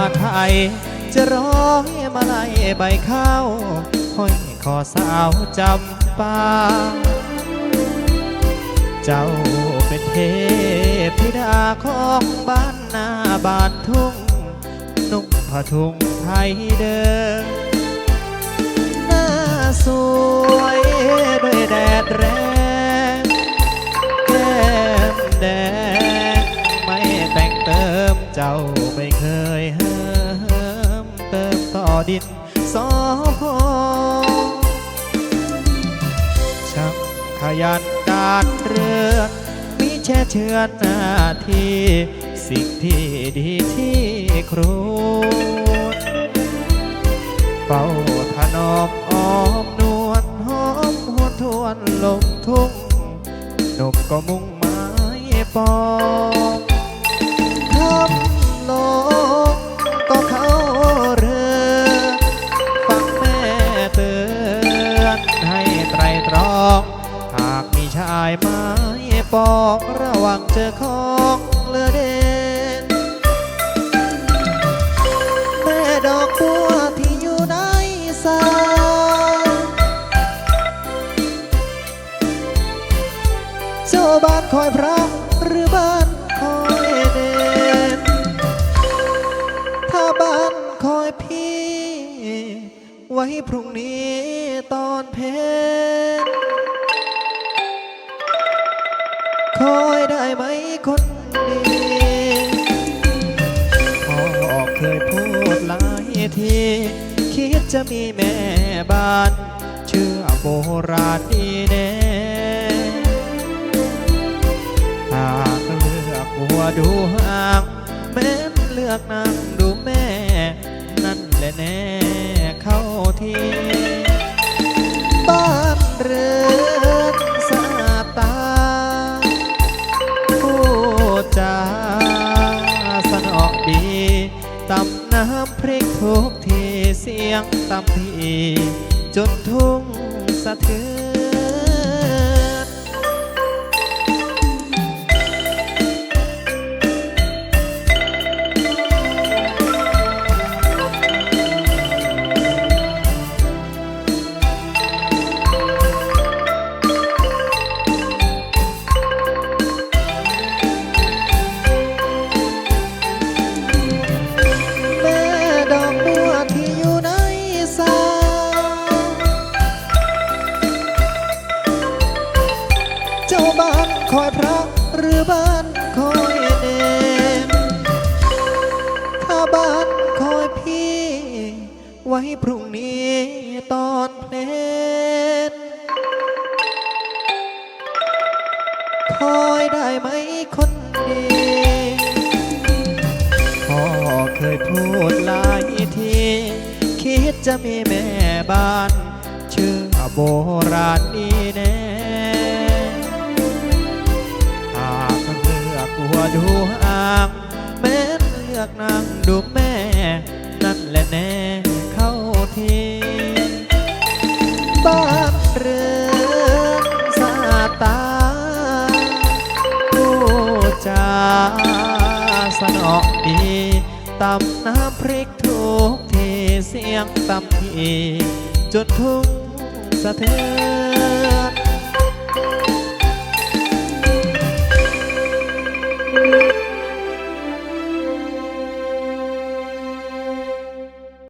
าดไทย จะร้อยมาลัยใบข้าวห้อยคอสาวจำปา เจ้าเป็นเทพธิดาของบ้านนาบ้านทุ่ง นุ่งผ้าทุ่งไทยเดิมหน้าสวยด้วยแดดแรง ดินสอพอช่างขยันการเรือนมิแช่เชือนหน้าที่ สิ่งที่ดีที่ครูเป่าถนอมอ้อมนวลหอมหวนทวนลมทุ่งนุ่มก็มุ่งไม้ปอง ชายไม้ปอกระวังเจอของเลือเด่นแม่ดอกบัวที่อยู่ในสาเจ้าบ้านคอยพระหรือบ้านคอยเด่นถ้าบ้านคอยพี่ ไว้พรุ่งนี้ตอนเพน อยได้ไหมคนดีพ่อเคยพูดหลายทีคิดจะมีแม่บ้าน เชื่อโบราณดีแน่หากเลือกหัวดูห่างแม้นเลือกนังดูแม่ นั่นแหละแน่เข้าทีบ้า ดีตำน้ำพริกทุกทีเสียงตำทีจนทุ่งสะเทือน บ้านคอยเนมถ้าบ้านคอยพี่ ไว้พรุ่งนี้ตอนเพลนคอยได้ไหมคนดีพ่อเคยพูดหลายที คิดจะมีแม่บ้าน เชื่อโบราณนี่แน่ วดูอ่างแม้นเลือกนั่งดูแม่ นั่นแหละแน่เข้าทีบ้านเรือนสาตาผู้จาสนอดีตำน้ำพริกทุกทีเสียงตำทีจนทุ่งสะเทือน